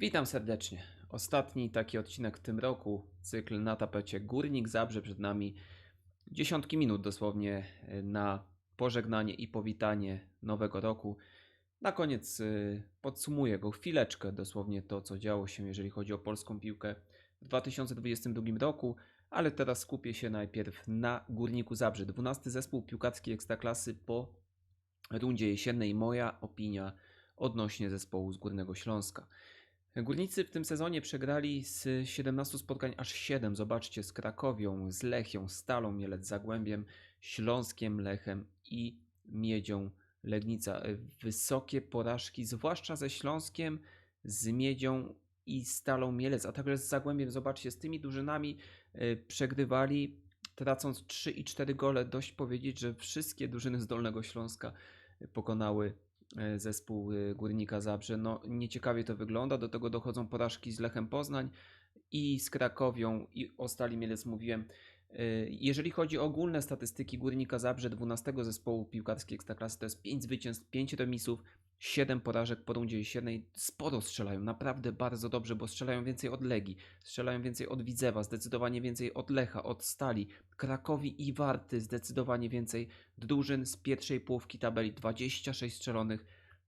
Witam serdecznie. Ostatni taki odcinek w tym roku, cykl na tapecie Górnik Zabrze przed nami. Dziesiątki minut dosłownie y, na pożegnanie i powitanie nowego roku. Na koniec y, podsumuję go chwileczkę, dosłownie to, co działo się, jeżeli chodzi o polską piłkę w 2022 roku, ale teraz skupię się najpierw na Górniku Zabrze. 12 zespół piłkarskiej Ekstraklasy po rundzie jesiennej. Moja opinia odnośnie zespołu z Górnego Śląska. Górnicy w tym sezonie przegrali z 17 spotkań aż 7. Zobaczcie, z Krakowią, z Lechią, Stalą Mielec, Zagłębiem, Śląskiem, Lechem i Miedzią Legnica. Wysokie porażki, zwłaszcza ze Śląskiem, z Miedzią i Stalą Mielec, a także z Zagłębiem. Zobaczcie, z tymi drużynami y, przegrywali, tracąc 3 i 4 gole. Dość powiedzieć, że wszystkie drużyny z Dolnego Śląska pokonały e, zespół e, Górnika Zabrze. No nieciekawie to wygląda, do tego dochodzą porażki z Lechem Poznań i z Krakowią i o Stali Mielec mówiłem. E, Jeżeli chodzi o ogólne statystyki Górnika Zabrze, 12 zespołu piłkarskiej Ekstraklasy, to jest 5 zwycięstw, 5 remisów, 7 porażek po rundzie jesiennej. Sporo strzelają, naprawdę bardzo dobrze, bo strzelają więcej od Legii, strzelają więcej od Widzewa, zdecydowanie więcej od Lecha, od Stali, Krakowi i Warty, zdecydowanie więcej drużyn z pierwszej połówki tabeli, 26 strzelonych,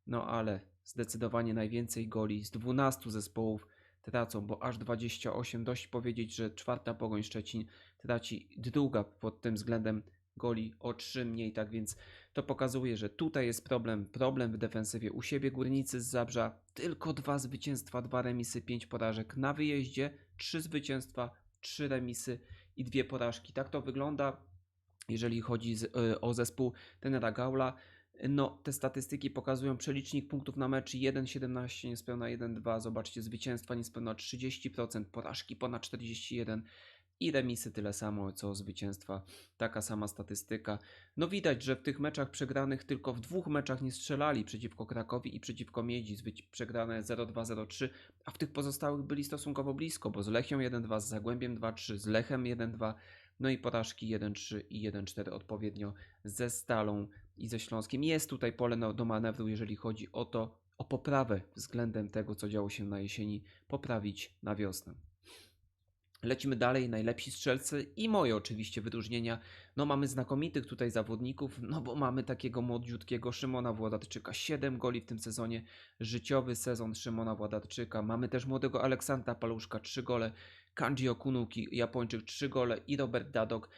no ale zdecydowanie najwięcej goli z 12 zespołów tracą, bo aż 28. Dość powiedzieć, że czwarta Pogoń Szczecin traci druga pod tym względem goli o 3 mniej, tak więc to pokazuje, że tutaj jest problem, problem w defensywie u siebie Górnicy z Zabrza, tylko dwa zwycięstwa, dwa remisy, pięć porażek na wyjeździe, trzy zwycięstwa, trzy remisy i dwie porażki. Tak to wygląda, jeżeli chodzi z, y, o zespół tenera Gaula. No, te statystyki pokazują przelicznik punktów na mecz 1,17, niespełna 1,2. Zobaczcie, zwycięstwa niespełna 30%, porażki ponad 41% i remisy tyle samo co zwycięstwa. Taka sama statystyka. No widać, że w tych meczach przegranych tylko w dwóch meczach nie strzelali przeciwko Krakowi i przeciwko Miedzi. Przegrane 0-2-0-3, a w tych pozostałych byli stosunkowo blisko, bo z Lechią 1-2, z Zagłębiem 2-3, z Lechem 1-2, no i porażki 1-3 i 1-4 odpowiednio ze Stalą i ze Śląskiem. Jest tutaj pole do manewru, jeżeli chodzi o to, o poprawę względem tego, co działo się na jesieni, poprawić na wiosnę. Lecimy dalej, najlepsi strzelcy i moje oczywiście wyróżnienia. No mamy znakomitych tutaj zawodników, no bo mamy takiego młodziutkiego Szymona Włodarczyka, 7 goli w tym sezonie, życiowy sezon Szymona Włodarczyka. Mamy też młodego Aleksandra Paluszka, 3 gole, Kanji Okunuki, Japończyk, 3 gole i Robert Dadok,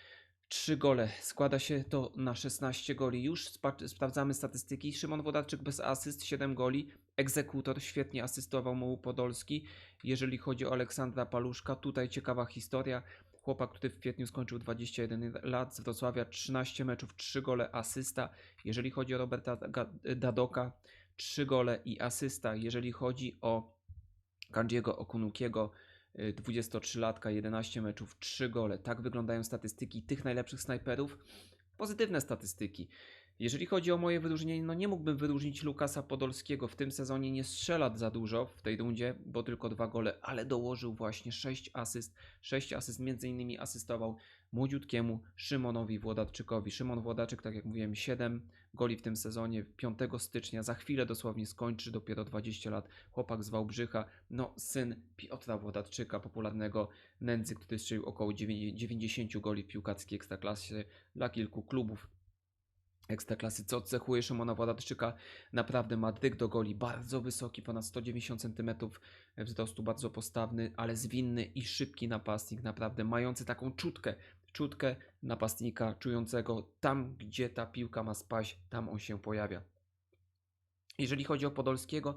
3 gole. Składa się to na 16 goli. Już sprawdzamy statystyki. Szymon Włodarczyk bez asyst, 7 goli. Egzekutor świetnie asystował mu Podolski. Jeżeli chodzi o Aleksandra Paluszka, tutaj ciekawa historia. Chłopak, który w kwietniu skończył 21 lat, z Wrocławia 13 meczów, 3 gole, asysta. Jeżeli chodzi o Roberta Dadoka, 3 gole i asysta. Jeżeli chodzi o Kanjiego Okunukiego, 23-latka, 11 meczów, 3 gole. Tak wyglądają statystyki tych najlepszych snajperów. Pozytywne statystyki. Jeżeli chodzi o moje wyróżnienie, no nie mógłbym wyróżnić Lukasa Podolskiego. W tym sezonie nie strzela za dużo w tej rundzie, bo tylko dwa gole, ale dołożył właśnie 6 asyst. 6 asyst między innymi asystował młodziutkiemu Szymonowi Włodarczykowi. Szymon Włodarczyk, tak jak mówiłem, 7 goli w tym sezonie. 5 stycznia, za chwilę dosłownie skończy, dopiero 20 lat. Chłopak z Wałbrzycha, no syn Piotra Włodarczyka, popularnego nędzy, który strzelił około 90 goli w piłkarskiej ekstraklasie dla kilku klubów. Ekstraklasy, co cechuje Szymona Włodarczyka, naprawdę ma dryg do goli, bardzo wysoki, ponad 190 cm wzrostu, bardzo postawny, ale zwinny i szybki napastnik, naprawdę mający taką czutkę, czutkę napastnika, czującego tam, gdzie ta piłka ma spaść, tam on się pojawia. Jeżeli chodzi o Podolskiego,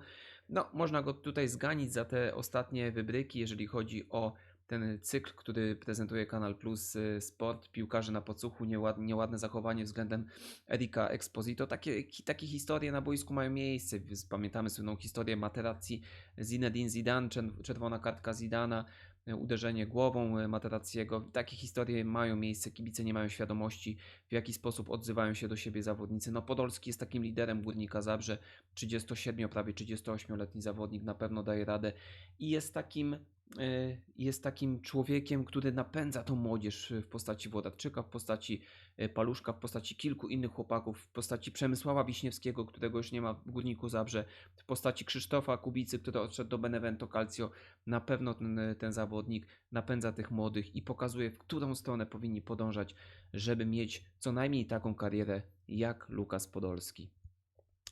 no można go tutaj zganić za te ostatnie wybryki, jeżeli chodzi o ten cykl, który prezentuje Kanal Plus y, Sport, piłkarze na pocuchu, nieładne, nieładne zachowanie względem Erika Exposito. Takie, ki- takie historie na boisku mają miejsce. Pamiętamy słynną historię Materazzi, Zinedine Zidane, czer- czerwona kartka Zidana, y, uderzenie głową y, Materazziego. Takie historie mają miejsce, kibice nie mają świadomości, w jaki sposób odzywają się do siebie zawodnicy. No Podolski jest takim liderem Górnika Zabrze, 37, prawie 38-letni zawodnik, na pewno daje radę i jest takim jest takim człowiekiem, który napędza tą młodzież w postaci Włodarczyka, w postaci e, Paluszka, w postaci kilku innych chłopaków, w postaci Przemysława Wiśniewskiego, którego już nie ma w Górniku Zabrze, w postaci Krzysztofa Kubicy, który odszedł do Benevento Calcio. Na pewno ten, ten zawodnik napędza tych młodych i pokazuje, w którą stronę powinni podążać, żeby mieć co najmniej taką karierę jak Lukas Podolski.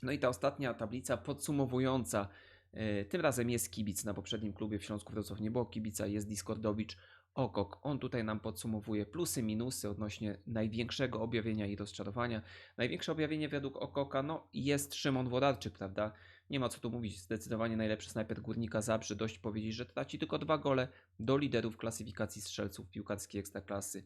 No i ta ostatnia tablica podsumowująca. E, Tym razem jest kibic. Na poprzednim klubie w Śląsku Wrocław nie było kibica, jest Discordowicz Okok. On tutaj nam podsumowuje plusy, minusy odnośnie największego objawienia i rozczarowania. Największe objawienie według Okoka no, jest Szymon Włodarczyk, prawda? Nie ma co tu mówić, zdecydowanie najlepszy snajper Górnika Zabrze. Dość powiedzieć, że traci tylko dwa gole do liderów klasyfikacji strzelców piłkarskiej Ekstraklasy.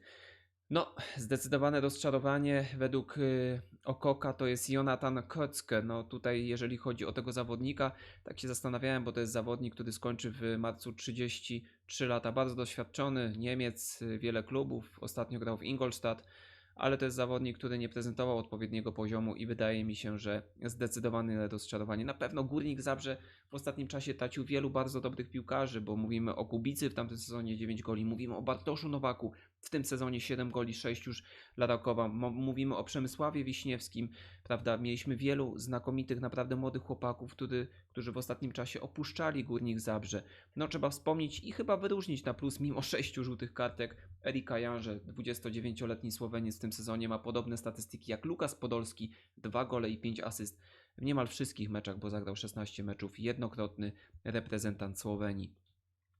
No, zdecydowane rozczarowanie według y, Okoka to jest Jonathan Kotzke. No tutaj jeżeli chodzi o tego zawodnika, tak się zastanawiałem, bo to jest zawodnik, który skończy w marcu 33 lata, bardzo doświadczony, Niemiec, wiele klubów, ostatnio grał w Ingolstadt, ale to jest zawodnik, który nie prezentował odpowiedniego poziomu i wydaje mi się, że zdecydowane rozczarowanie. Na pewno Górnik Zabrze w ostatnim czasie tracił wielu bardzo dobrych piłkarzy, bo mówimy o Kubicy w tamtym sezonie 9 goli, mówimy o Bartoszu Nowaku, w tym sezonie 7 goli, 6 już dla Rakowa. Mówimy o Przemysławie Wiśniewskim, prawda? Mieliśmy wielu znakomitych, naprawdę młodych chłopaków, który, którzy w ostatnim czasie opuszczali Górnik Zabrze. No trzeba wspomnieć i chyba wyróżnić na plus, mimo 6 żółtych kartek, Erika Janże, 29-letni Słoweniec w tym sezonie ma podobne statystyki jak Lukas Podolski, 2 gole i 5 asyst w niemal wszystkich meczach, bo zagrał 16 meczów, jednokrotny reprezentant Słowenii.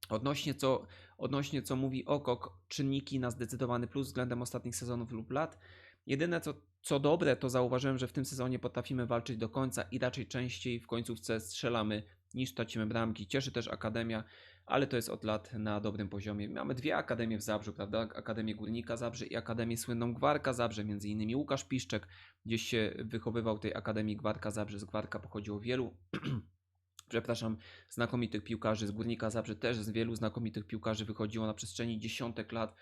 Odnośnie co, odnośnie co mówi Okok, czynniki na zdecydowany plus względem ostatnich sezonów lub lat. Jedyne co, co dobre, to zauważyłem, że w tym sezonie potrafimy walczyć do końca i raczej częściej w końcówce strzelamy niż tracimy bramki. Cieszy też Akademia, ale to jest od lat na dobrym poziomie. Mamy dwie akademie w Zabrzu, prawda? Akademię Górnika Zabrze i Akademię słynną Gwarka Zabrze, między innymi Łukasz Piszczek gdzieś się wychowywał w tej Akademii Gwarka Zabrze. Z Gwarka pochodziło wielu przepraszam, znakomitych piłkarzy z Górnika Zabrze, też z wielu znakomitych piłkarzy wychodziło na przestrzeni dziesiątek lat.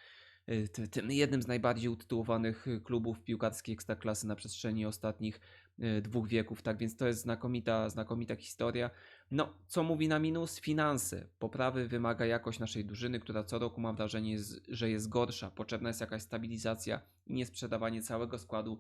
Y, ty- Tym jednym z najbardziej utytułowanych y, klubów piłkarskiej ekstraklasy na przestrzeni ostatnich y, dwóch wieków. Tak więc to jest znakomita, znakomita historia. No, co mówi na minus? Finanse. Poprawy wymaga jakość naszej drużyny, która co roku mam wrażenie, że jest gorsza. Potrzebna jest jakaś stabilizacja i nie sprzedawanie całego składu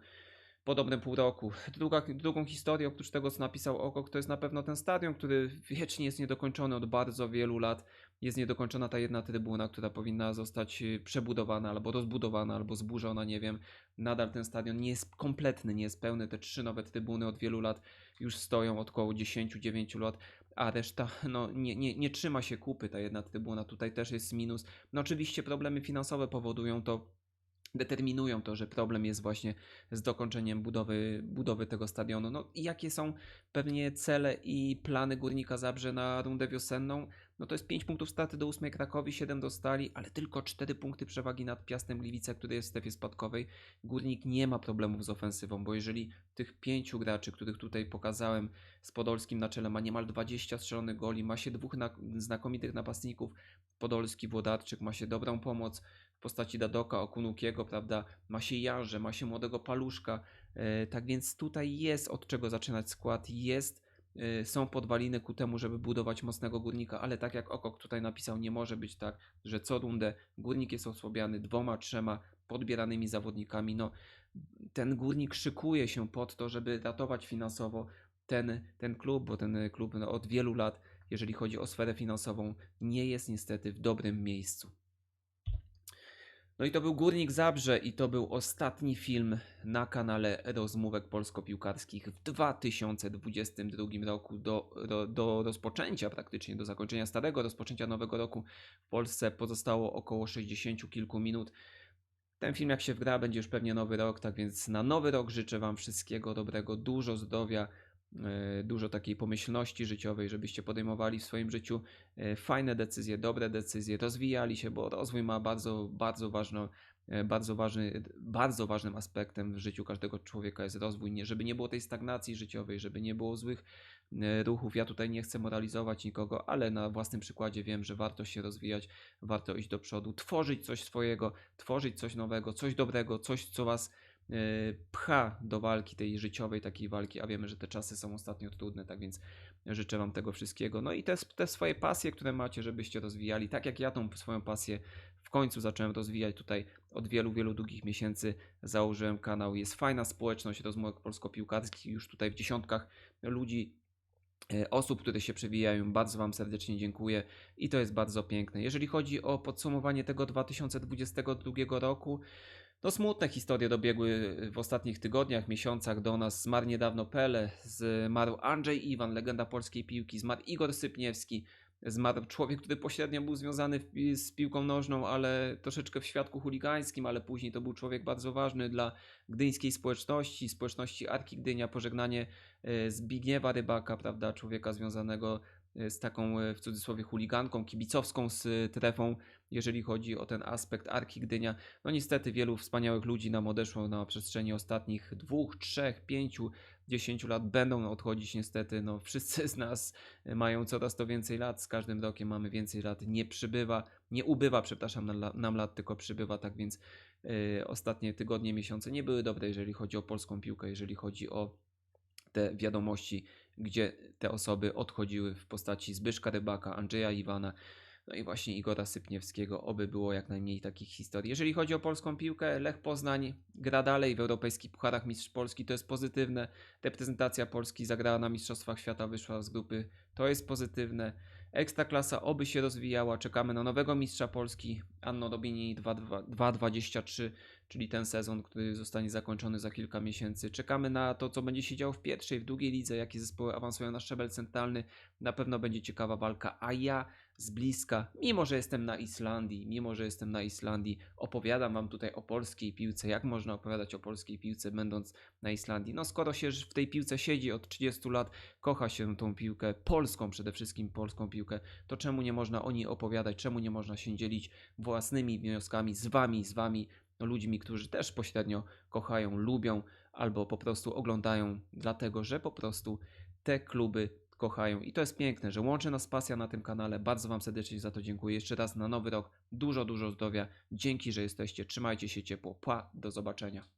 po dobrym pół roku. Druga, drugą historię, oprócz tego, co napisał Okok, to jest na pewno ten stadion, który wiecznie jest niedokończony od bardzo wielu lat. Jest niedokończona ta jedna trybuna, która powinna zostać y, przebudowana, albo rozbudowana, albo zburzona, nie wiem. Nadal ten stadion nie jest kompletny, nie jest pełny. Te trzy nowe trybuny od wielu lat już stoją, od około 10-9 lat, a reszta no, nie, nie, nie trzyma się kupy, ta jedna trybuna. Tutaj też jest minus. No oczywiście problemy finansowe powodują to, determinują to, że problem jest właśnie z dokończeniem budowy, budowy tego stadionu. No jakie są pewnie cele i plany Górnika Zabrze na rundę wiosenną? No to jest 5 punktów straty do 8 Krakowi, 7 do Stali, ale tylko 4 punkty przewagi nad Piastem Gliwice, który jest w strefie spadkowej. Górnik nie ma problemów z ofensywą, bo jeżeli tych pięciu graczy, których tutaj pokazałem z Podolskim na czele, ma niemal 20 strzelonych goli, ma się dwóch na, znakomitych napastników, Podolski, Włodarczyk, ma się dobrą pomoc w postaci Dadoka, Okunukiego, prawda? Ma się Jarze, ma się młodego Paluszka. E, tak więc tutaj jest od czego zaczynać skład, jest, są podwaliny ku temu, żeby budować mocnego górnika, ale tak jak Okok tutaj napisał, nie może być tak, że co rundę górnik jest osłabiany dwoma, trzema podbieranymi zawodnikami. No, ten górnik szykuje się pod to, żeby ratować finansowo ten, ten klub, bo ten klub no, od wielu lat, jeżeli chodzi o sferę finansową, nie jest niestety w dobrym miejscu. No i to był Górnik Zabrze i to był ostatni film na kanale Rozmówek Polsko-Piłkarskich w 2022 roku do, do, do rozpoczęcia praktycznie, do zakończenia starego, rozpoczęcia nowego roku w Polsce pozostało około 60 kilku minut. Ten film jak się wgra będzie już pewnie nowy rok, tak więc na nowy rok życzę Wam wszystkiego dobrego, dużo zdrowia, dużo takiej pomyślności życiowej, żebyście podejmowali w swoim życiu e, fajne decyzje, dobre decyzje, rozwijali się, bo rozwój ma bardzo, bardzo ważną, e, bardzo ważny, bardzo ważnym aspektem w życiu każdego człowieka jest rozwój, nie, żeby nie było tej stagnacji życiowej, żeby nie było złych e, ruchów. Ja tutaj nie chcę moralizować nikogo, ale na własnym przykładzie wiem, że warto się rozwijać, warto iść do przodu, tworzyć coś swojego, tworzyć coś nowego, coś dobrego, coś, co was pcha do walki tej życiowej, takiej walki, a wiemy, że te czasy są ostatnio trudne, tak więc życzę Wam tego wszystkiego. No i te, te swoje pasje, które macie, żebyście rozwijali, tak jak ja tą swoją pasję w końcu zacząłem rozwijać tutaj od wielu, wielu długich miesięcy. Założyłem kanał, jest fajna społeczność rozmówek polsko-piłkarskich, już tutaj w dziesiątkach ludzi e, osób, które się przewijają. Bardzo Wam serdecznie dziękuję i to jest bardzo piękne. Jeżeli chodzi o podsumowanie tego 2022 roku, no smutne historie dobiegły w ostatnich tygodniach, miesiącach do nas. Zmarł niedawno Pele, zmarł Andrzej Iwan, legenda polskiej piłki, zmarł Igor Sypniewski, zmarł człowiek, który pośrednio był związany z piłką nożną, ale troszeczkę w świadku chuligańskim, ale później to był człowiek bardzo ważny dla gdyńskiej społeczności, społeczności Arki Gdynia, pożegnanie e, Zbigniewa Rybaka, prawda, człowieka związanego z taką e, w cudzysłowie chuliganką, kibicowską z e, jeżeli chodzi o ten aspekt Arki Gdynia. No niestety wielu wspaniałych ludzi nam odeszło na przestrzeni ostatnich dwóch, trzech, pięciu, dziesięciu lat. Będą odchodzić niestety. No wszyscy z nas mają coraz to więcej lat. Z każdym rokiem mamy więcej lat. Nie przybywa, nie ubywa, przepraszam, nam, nam lat, tylko przybywa. Tak więc yy, ostatnie tygodnie, miesiące nie były dobre, jeżeli chodzi o polską piłkę, jeżeli chodzi o te wiadomości, gdzie te osoby odchodziły w postaci Zbyszka Rybaka, Andrzeja Iwana, no i właśnie Igora Sypniewskiego, oby było jak najmniej takich historii. Jeżeli chodzi o polską piłkę, Lech Poznań gra dalej w europejskich pucharach Mistrz Polski, to jest pozytywne. Reprezentacja Polski zagrała na Mistrzostwach Świata, wyszła z grupy, to jest pozytywne. Ekstraklasa oby się rozwijała, czekamy na nowego mistrza Polski, Anno Dobini 2.23, czyli ten sezon, który zostanie zakończony za kilka miesięcy. Czekamy na to, co będzie się działo w pierwszej, w drugiej lidze, jakie zespoły awansują na szczebel centralny. Na pewno będzie ciekawa walka, a ja z bliska, mimo że jestem na Islandii, mimo że jestem na Islandii, opowiadam Wam tutaj o polskiej piłce. Jak można opowiadać o polskiej piłce, będąc na Islandii? No, skoro się w tej piłce siedzi od 30 lat, kocha się tą piłkę, polską przede wszystkim, polską piłkę, to czemu nie można o niej opowiadać? Czemu nie można się dzielić własnymi wnioskami z Wami, z Wami, ludźmi, którzy też pośrednio kochają, lubią albo po prostu oglądają, dlatego że po prostu te kluby kochają. I to jest piękne, że łączy nas pasja na tym kanale. Bardzo Wam serdecznie za to dziękuję. Jeszcze raz na nowy rok dużo, dużo zdrowia. Dzięki, że jesteście. Trzymajcie się ciepło. Pa, do zobaczenia.